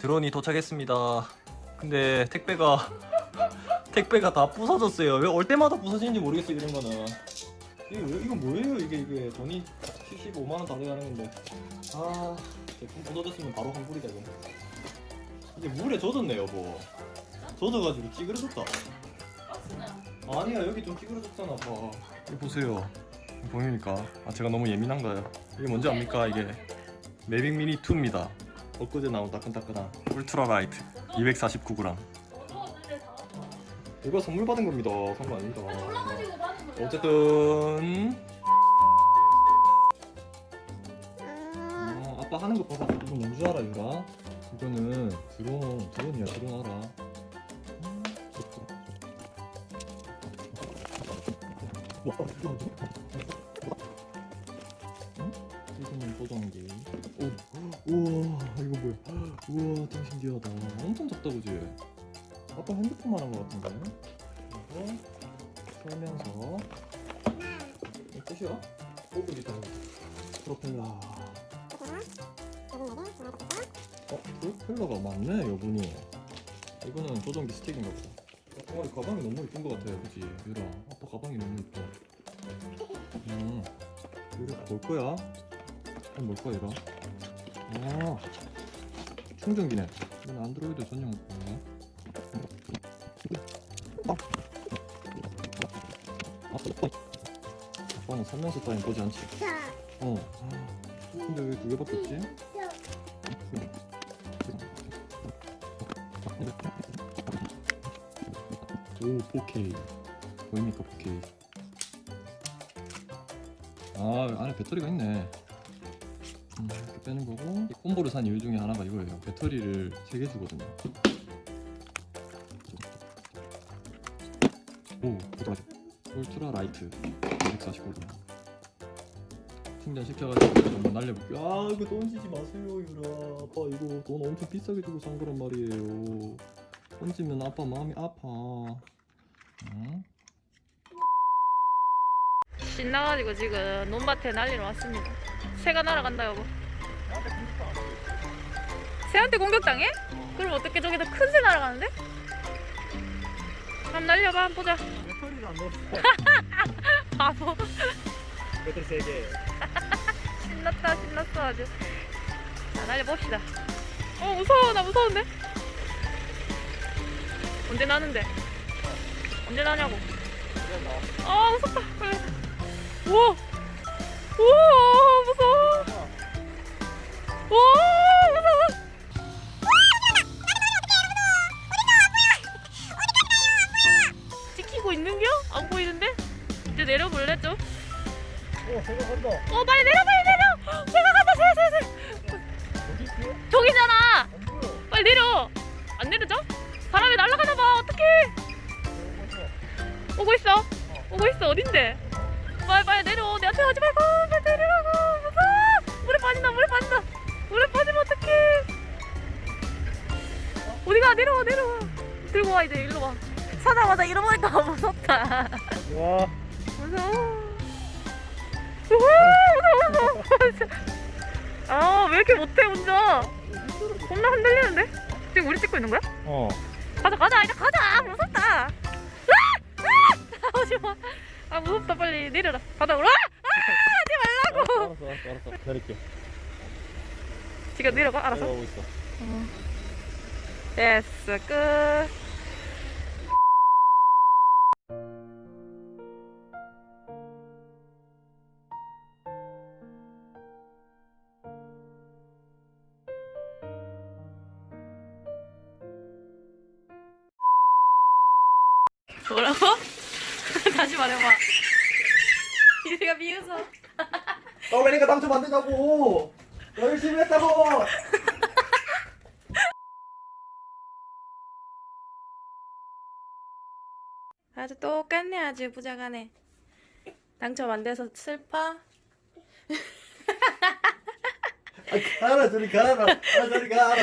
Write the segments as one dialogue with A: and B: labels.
A: 드론이 도착했습니다. 근데 택배가 택배가 다 부서졌어요. 왜 올 때마다 부서지는지 모르겠어요 이런 거는. 이게 왜 이거 뭐예요 이게 이게 돈이 75만 원 다 돼가는 건데. 아 제품 부서졌으면 바로 환불이다 이거. 이게 물에 젖었네 여보. 젖어가지고 찌그러졌다. 아니야 여기 좀 찌그러졌잖아 봐. 이거 보세요. 보이니까 아 제가 너무 예민한가요? 이게 뭔지 압니까 이게 매빅 미니 2입니다. 엊그제 나온 따끈따끈한 울트라 라이트 249g. 이거 선물 받은 겁니다. 선물 아닙니다. 어쨌든 어, 아빠 하는 거 봐봐. 이거 뭔줄 알아 유라? 이거는 드론 드론이야 드론 알아? 음, 좋다. 와, 이거 응? 이거는 포장기. 오, 우와? 우와, 짱 신기하다. 엄청 작다, 그지? 아까 핸드폰만 한것 같은데? 그리고 설명서. 이거 끝이야? 오, 여기 있다. 프로펠러. 어, 프로펠러가 많네, 여분이. 이거는 조종기 스틱인가 보다. 어, 이 가방이 너무 이쁜 것 같아, 그지? 유라, 아빠 가방이 너무 이뻐. 음, 유라, 뭘 거야? 이건 뭘 거야, 유라? 아, 충전기네. 이건 안드로이드 전용 거네. 아빠는 설명서 따윈 보지 않지? 어. 근데 왜 두 개밖에 없지? 오, 4K. 보입니까, 4K? 아, 안에 배터리가 있네. 음, 이렇게 빼는 거고 이 콤보를 산 이유 중에 하나가 이거예요. 배터리를 3개 주거든요. 오 보자마자 울트라 라이트 249g 충전시켜가지고 한번 날려볼게요. 아 이거 던지지 마세요 유라. 아빠 이거 돈 엄청 비싸게 주고 산 거란 말이에요. 던지면 아빠 마음이 아파. 응?
B: 신나가지고 지금 논밭에 난리로 왔습니다. 새가 날아간다 여보. 새한테 공격당해? 그럼 어떻게 저기다 큰 새 날아가는데? 한번 날려봐 한번 보자.
A: 배터리를 안 넣었어
B: 바보.
A: 배터리 3개
B: 신났다 신났어 아주. 자 날려봅시다. 어 무서워 나 무서운데? 언제 나는데? 언제 나냐고? 아 무섭다. 우와. 우와 무서워. 찍히고 있는겨? 안 보이는데? 이제 내려볼래 좀?
A: 어 새가 간다
B: 어 빨리 내려 빨리 내려! 새가 간다 새새새
A: 어디 있어?
B: 저기잖아! 빨리 내려! 안 내려져? 바람이 날아가나 봐 어떡해 오고 있어 오고 있어 어딘데? 빨리 빨리 내려 내한테 하지 말고 빨리 내리라고 들고 와 이제 일로 와 사자마자 잃어버릴까 봐 무섭다
A: 와
B: 무서워 무서워 무서워 무서워 아왜 이렇게 못해 운전 겁나 흔들리는데? 지금 우리 찍고 있는 거야?
A: 어.
B: 가자 가자 이제 가자 무섭다 아! 아! 하지마 아 무섭다 빨리 내려라 바닥으로 아! 아! 하지 말라고
A: 알았어, 알았어, 알았어. 기다릴게.
B: 지금 내려가 알아서
A: 내려가고 있어.
B: 됐어 끝 뭐라고? 다시 말해봐 이리가 미워서
A: 나 왜니까 당첨 안 된다고! 나 열심히 했다고!
B: 아주 똑같네 아주 부자가네 당첨 안 돼서 슬퍼?
A: 가라 저리 가라. 아, 저리 가라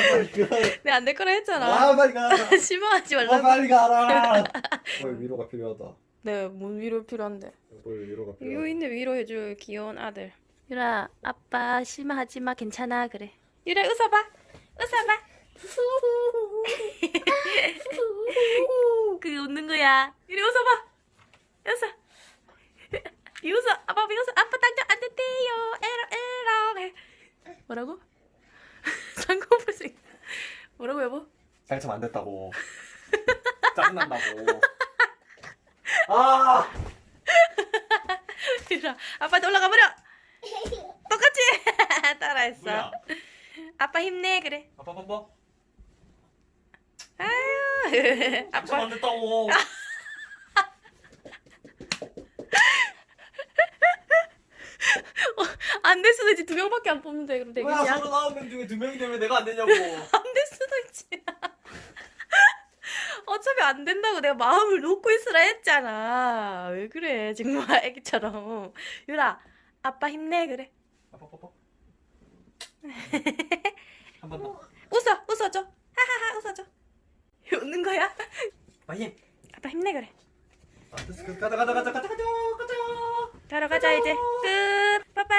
B: 내안 네, 될 거라 했잖아.
A: 아 빨리 가라.
B: 실망하지 말라고.
A: 어, 빨리 가라. 뭘 위로가 필요하다.
B: 네, 뭔 위로 필요한데.
A: 뭘 위로가 필요하다.
B: 유인을 위로해줄 귀여운 아들. 유라, 아빠 실망하지 마. 괜찮아. 그래. 유라 웃어봐. 웃어봐. 그 웃는 거야.
C: 뭐라고 여보?
A: 당첨 안 됐다고. 짜증난다고. 아!
C: 아빠한테 올라가 버려. 똑같이 따라했어.
A: 뭐야?
C: 아빠 힘내 그래.
A: 아빠 뽀뽀.
C: 아유
A: 당첨
C: 아빠
A: 안 됐다고.
C: 안 될 수도 있지 두 명밖에 안 뽑는데 그럼
A: 뭐야,
C: 되겠냐?
A: 서른 아홉 명 중에 두 명이 되면 내가 안 되냐고.
C: 안 될 수도 있지. 어차피 안 된다고 내가 마음을 놓고 있으라 했잖아. 왜 그래 정말 애기처럼. 유라 아빠 힘내 그래.
A: 아빠 뽀뽀. 한번 더.
C: 웃어 웃어줘. 하하하 웃어줘. 웃는 거야?
A: 아, 힘.
C: 아빠 힘내 그래.
A: 아, 됐어. 가자, 가자, 가자, 가자, 가자, 가자.
C: 자러 가자 이제 끝. 빠빠